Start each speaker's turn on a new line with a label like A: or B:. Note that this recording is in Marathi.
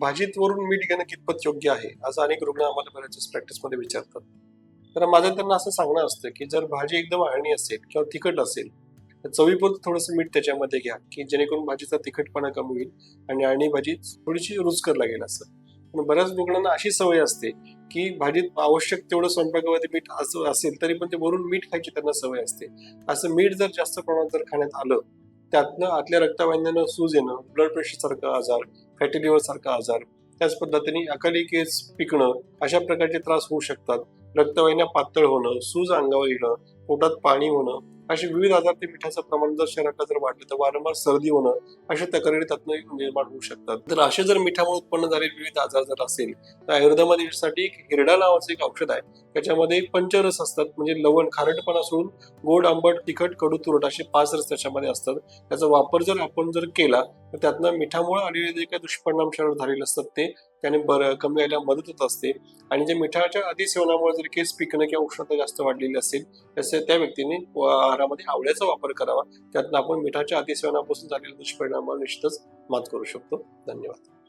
A: भाजीत वरून मीठ घेणं कितपत योग्य आहे असं अनेक रुग्ण आम्हाला बऱ्याच प्रॅक्टिसमध्ये विचारतात. तर माझं त्यांना असं सांगणं असतं की जर भाजी एकदम आळणी असेल किंवा तिखट असेल तर चवीपुरतं थोडंसं मीठ त्याच्यामध्ये घ्या की जेणेकरून भाजीचा तिखटपणा कमी होईल आणि आळणी भाजी थोडीशी रुचकर लागेल असं. पण बऱ्याच रुग्णांना अशी सवय असते की भाजीत आवश्यक तेवढं स्वयंपाकामध्ये मीठ असं असेल तरी पण ते वरून मीठ खायची त्यांना सवय असते. असं मीठ जर जास्त प्रमाणात जर खाण्यात आलं त्यातनं आतल्या रक्तवाहिन्यानं सूज येणं ब्लड प्रेशरसारखा आजार फॅटी लिव्हरसारखा आजार त्याच पद्धतीने अकाली केस पिकणं अशा प्रकारचे त्रास होऊ शकतात. रक्तवाहिन्या पातळ होणं सूज अंगावर येणं पोटात पाणी होणं असे विविध आजार ते मिठाचं प्रमाण जर शरीरात जर वाढलं तर वारंवार सर्दी होणं अशा तक्रारी त्यातनं म्हणजे निर्माण होऊ शकतात. तर असे जर मिठामुळे उत्पन्न झालेले विविध आजार जर असेल तर आयुर्वेदामध्ये साठी एक हिरडा नावाचं एक औषध आहे. त्याच्यामध्ये पंचरस असतात म्हणजे लवण खारटपणा सोडून गोड आंबट तिखट कडू तुरट असे पाच रस त्याच्यामध्ये असतात. त्याचा वापर जर आपण जर केला तर त्यातनं मिठामुळे आलेले जे काही दुष्परिणाम शरीरावर झालेले असतात ते त्याने बरं कमी व्हायला मदत होत असते. आणि जे मिठाच्या अतिसेवनामुळे जर केस पिकणं किंवा उष्णता जास्त वाढलेली असेल तसे त्या व्यक्तीने आहारामध्ये आवळ्याचा वापर करावा. त्यातनं आपण मिठाच्या अतिसेवनापासून झालेल्या दुष्परिणामावर निश्चितच मात करू शकतो. धन्यवाद.